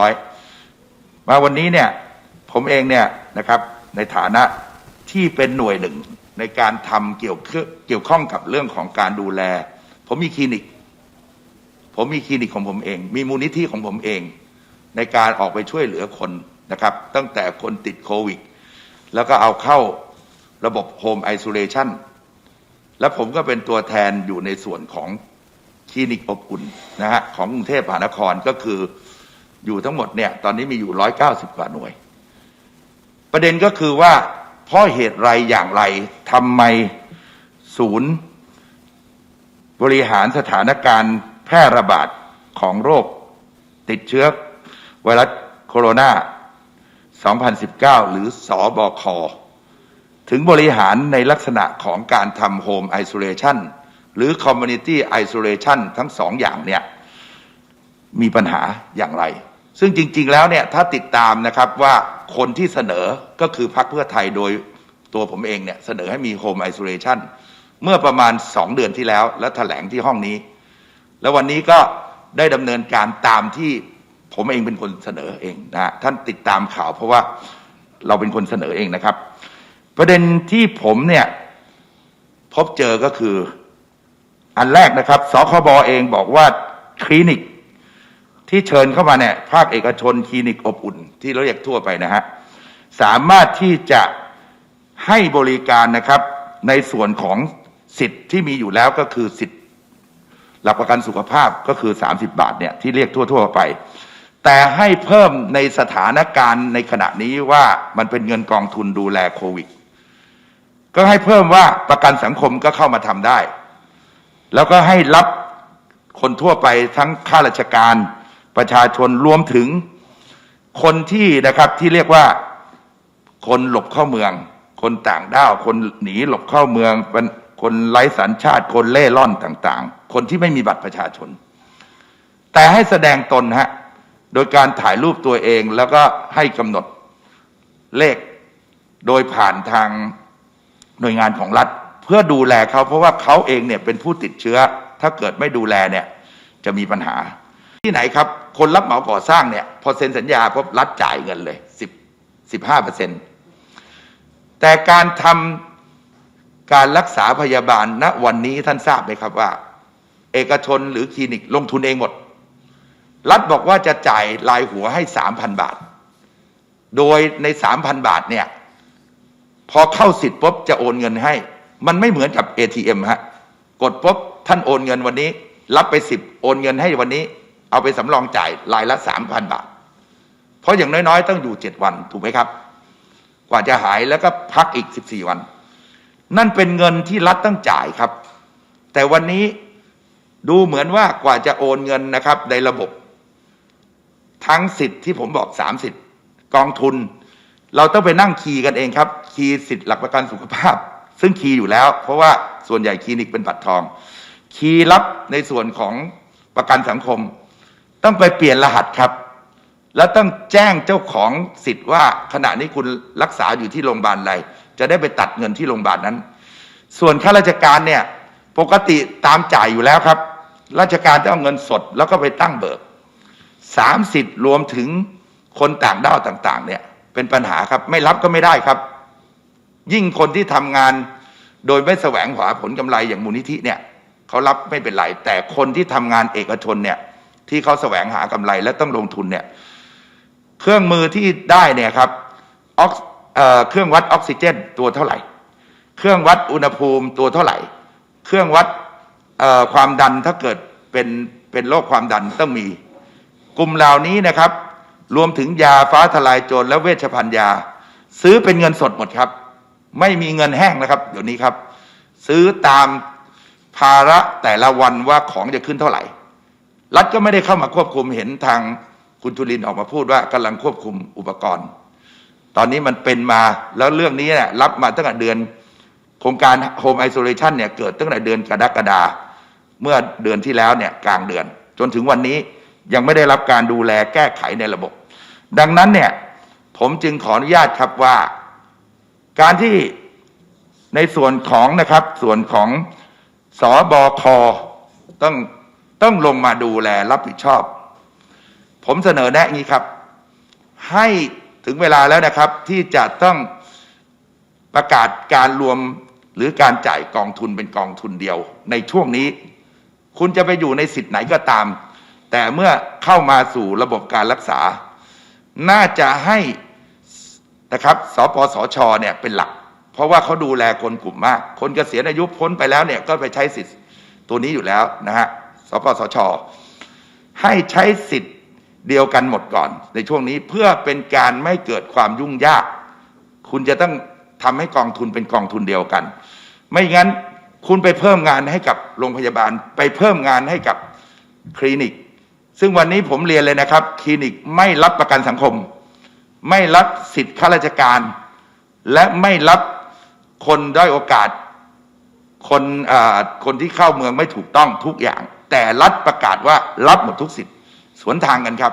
ร้อยมาวันนี้เนี่ยผมเองเนี่ยนะครับในฐานะที่เป็นหน่วยหนึ่งในการทำเกี่ยวเคเกี่ยวข้องกับเรื่องของการดูแล ผมมีคลินิก ผมมีคลินิกของผมเอง มีมูลนิธิของผมเอง ในการออกไปช่วยเหลือคนนะครับ ตั้งแต่คนติดโควิด แล้วก็เอาเข้าระบบโฮมไอโซเลชันและผมก็เป็นตัวแทนอยู่ในส่วนของคลินิกอบอุ่นนะฮะของกรุงเทพมหานครก็คือ อยู่ทั้งหมดเนี่ยตอนนี้มีอยู่ร้อยเก้าสิบกว่าหน่วย ประเด็นก็คือว่าเพราะเหตุไรอย่างไรทำไมศูนย์ บริหารสถานการณ์แพร่ระบาดของโรคติดเชื้อไวรัสโคโรนา2019 หรือสอบคถึงบริหารในลักษณะของการทำโฮมไอโซเลชันหรือ Community Isolation ทั้งสองอย่างเนี่ย มีปัญหาอย่างไร ซึ่งจริง ๆ แล้วเนี่ยถ้าติดตามนะครับว่าคนที่เสนอก็คือพรรคเพื่อไทยโดยตัวผมเองเนี่ยเสนอให้มีโฮมไอโซเลชันเมื่อประมาณสองเดือนที่แล้ว และแถลงที่ห้องนี้ แล้ววันนี้ก็ได้ดำเนินการตามที่ผมเองเป็นคนเสนอเองนะฮะท่านติดตามข่าวเพราะว่าเราเป็นคนเสนอเองนะครับ ประเด็นที่ผมเนี่ยพบเจอก็คืออันแรกนะครับสคบเองบอกว่าคลินิก ที่เชิญเข้ามาเนี่ยภาคเอกชนคลินิกอบอุ่น ที่เราเรียกทั่วไปนะฮะสามารถที่จะให้บริการนะครับในส่วนของสิทธิ์ที่มีอยู่แล้วก็คือสิทธิ์หลักประกันสุขภาพก็คือ 30 บาทเนี่ยที่เรียกทั่ว ๆ ไป แต่ให้เพิ่มในสถานการณ์ในขณะนี้ว่ามันเป็นเงินกองทุนดูแลโควิด ก็ให้เพิ่มว่าประกันสังคมก็เข้ามาทำได้ แล้วก็ให้รับคนทั่วไปทั้งข้าราชการ ประชาชนรวมถึงคนที่นะครับที่เรียกว่าคนหลบเข้าเมือง คนต่างด้าว คนหนีหลบเข้าเมืองเป็นคนไร้สัญชาติ คนเล่ร่อนต่างๆ คนที่ไม่มีบัตรประชาชน แต่ให้แสดงตนฮะโดยการถ่ายรูปตัวเองแล้วก็ให้กำหนดเลขโดยผ่านทางหน่วยงานของรัฐ เพื่อดูแลเขาเพราะว่าเขาเองเนี่ยเป็นผู้ติดเชื้อ ถ้าเกิดไม่ดูแลเนี่ยจะมีปัญหาที่ไหนครับ คนรับเหมาก่อสร้างเนี่ย พอเซ็นสัญญาพบรัฐจ่ายเงินเลยสิบสิบห้าเปอร์เซ็นตแต่การทำการรักษาพยาบาลณวันนี้ท่านทราบไหมครับว่า เอกชนหรือคลินิกลงทุนเองหมด รัฐบอกว่าจะจ่ายรายหัวให้สามพันบาท โดยในสามพันบาทเนี่ย พอเข้าสิทธิ์ปุ๊บจะโอนเงินให้ มันไม่เหมือนกับ ATM ฮะกดปุ๊บท่านโอนเงินวันนี้ รับไปสิบโอนเงินให้วันนี้ เอาไปสำรองจ่ายรายละสามพันบาท เพราะอย่างน้อยๆ ต้องอยู่เจ็ดวันถูกไหมครับ กว่าจะหายแล้วก็พักอีกสิบสี่วัน นั่นเป็นเงินที่รัฐต้องจ่ายครับ แต่วันนี้ดูเหมือนว่ากว่าจะโอนเงินนะครับ ในระบบ ทั้งสิทธิ์ที่ผมบอกสามสิทธิ์กองทุน เราต้องไปนั่งคีย์กันเองครับ คีย์สิทธิ์หลักประกันสุขภาพ ซึ่งคีย์อยู่แล้ว เพราะว่าส่วนใหญ่คลินิกเป็นบัตรทอง คีย์รับในส่วนของประกันสังคม ต้องไปเปลี่ยนรหัสครับ แล้วต้องแจ้งเจ้าของสิทธิ์ว่าขณะนี้คุณรักษาอยู่ที่โรงพยาบาลอะไร จะได้ไปตัดเงินที่โรงพยาบาลนั้น ส่วนข้าราชการเนี่ยปกติตามจ่ายอยู่แล้วครับ ราชการต้องเอาเงินสดแล้วก็ไปตั้งเบิกสามสิทธิ์รวมถึงคนต่างด้าวต่างๆ เนี่ยเป็นปัญหาครับไม่รับก็ไม่ได้ครับ ยิ่งคนที่ทำงานโดยไม่แสวงหาผลกำไรอย่างมูลนิธิเนี่ยเขารับไม่เป็นไรแต่คนที่ทำงานเอกชนเนี่ย ที่เขาแสวงหากำไรและต้องลงทุนเนี่ยเครื่องมือที่ได้เนี่ยครับออกเออเครื่องวัดออกซิเจนตัวเท่าไหร่ เครื่องวัดอุณหภูมิตัวเท่าไหร่ เครื่องวัดความดันถ้าเกิดเป็นเป็นโรคความดันต้องมี กลุ่มเหล่านี้นะครับ รวมถึงยาฟ้าทลายโจรและเวชภัณฑ์ยา ซื้อเป็นเงินสดหมดครับ ไม่มีเงินแห้งนะครับเดี๋ยวนี้ครับ ซื้อตามภาระแต่ละวันว่าของจะขึ้นเท่าไหร่ รัฐก็ไม่ได้เข้ามาควบคุมเห็นทางคุณจุลินออกมาพูดว่ากำลังควบคุมอุปกรณ์ ตอนนี้มันเป็นมาแล้วเรื่องนี้เนี่ยรับมาตั้งแต่เดือนโครงการ Home Isolation เนี่ยเกิดตั้งแต่เดือนกรกฎาเมื่อเดือนที่แล้วเนี่ยกลางเดือน จนถึงวันนี้ยังไม่ได้รับการดูแลแก้ไขในระบบ ดังนั้นเนี่ยผมจึงขออนุญาตครับว่า การที่ในส่วนของนะครับส่วนของสอบคต้อง ต้องลงมาดูแลรับผิดชอบ ผมเสนอแนะอย่างนี้ครับ ให้ถึงเวลาแล้วนะครับ ที่จะต้องประกาศการรวมหรือการจ่ายกองทุนเป็นกองทุนเดียว ในช่วงนี้ คุณจะไปอยู่ในสิทธิ์ไหนก็ตาม แต่เมื่อเข้ามาสู่ระบบการรักษา น่าจะให้นะครับสปสชเนี่ยเป็นหลัก เพราะว่าเขาดูแลคนกลุ่มมาก คนเกษียณอายุพ้นไปแล้วเนี่ยก็ไปใช้สิทธิ์ตัวนี้อยู่แล้วนะฮะ สปสช ให้ใช้สิทธิ์เดียวกันหมดก่อน ในช่วงนี้เพื่อเป็นการไม่เกิดความยุ่งยาก คุณจะต้องทำให้กองทุนเป็นกองทุนเดียวกัน ไม่งั้นคุณไปเพิ่มงานให้กับโรงพยาบาล ไปเพิ่มงานให้กับคลินิก ซึ่งวันนี้ผมเรียนเลยนะครับ คลินิกไม่รับประกันสังคม ไม่รับสิทธิ์ข้าราชการ และไม่รับคนด้อยโอกาส คนอ่าคนที่เข้าเมืองไม่ถูกต้องทุกอย่าง แต่รัฐประกาศว่ารับหมดทุกสิทธิ์สวนทางกันครับ